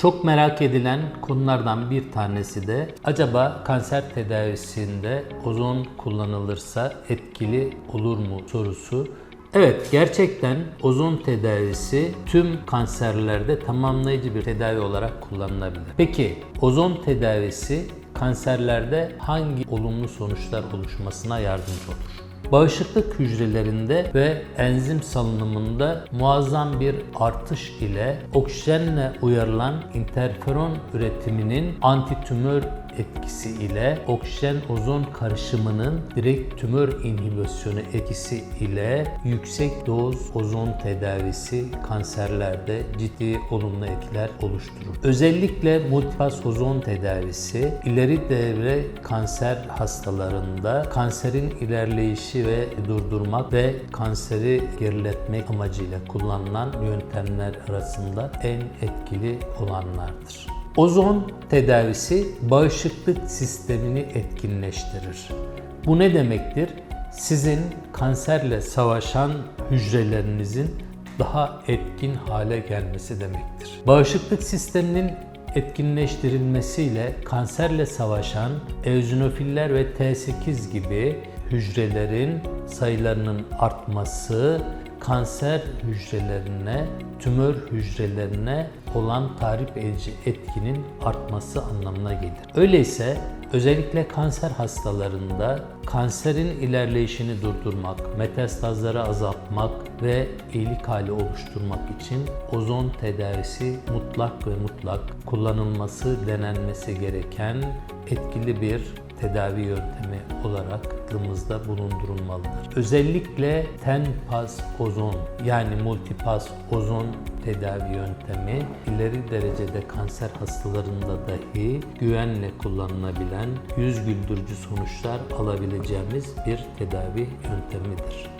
Çok merak edilen konulardan bir tanesi de acaba kanser tedavisinde ozon kullanılırsa etkili olur mu sorusu. Evet gerçekten ozon tedavisi tüm kanserlerde tamamlayıcı bir tedavi olarak kullanılabilir. Peki ozon tedavisi kanserlerde hangi olumlu sonuçlar oluşmasına yardımcı olur? Bağışıklık hücrelerinde ve enzim salınımında muazzam bir artış ile oksijenle uyarılan interferon üretiminin antitümör etkisi ile oksijen ozon karışımının direkt tümör inhibisyonu etkisi ile yüksek doz ozon tedavisi kanserlerde ciddi olumlu etkiler oluşturur. Özellikle multipas ozon tedavisi ileri devre kanser hastalarında kanserin ilerleyişi ve durdurmak ve kanseri geriletmek amacıyla kullanılan yöntemler arasında en etkili olanlardır. Ozon tedavisi bağışıklık sistemini etkinleştirir. Bu ne demektir? Sizin kanserle savaşan hücrelerinizin daha etkin hale gelmesi demektir. Bağışıklık sisteminin etkinleştirilmesiyle kanserle savaşan eozinofiller ve T8 gibi hücrelerin sayılarının artması kanser hücrelerine, tümör hücrelerine olan tahrip edici etkinin artması anlamına gelir. Öyleyse özellikle kanser hastalarında kanserin ilerleyişini durdurmak, metastazları azaltmak ve iyilik hali oluşturmak için ozon tedavisi mutlak ve mutlak kullanılması, denenmesi gereken etkili bir tedavi yöntemi olarak aklımızda bulundurulmalıdır. Özellikle tenpas ozon yani multipas ozon tedavi yöntemi ileri derecede kanser hastalarında dahi güvenle kullanılabilen yüz güldürücü sonuçlar alabileceğimiz bir tedavi yöntemidir.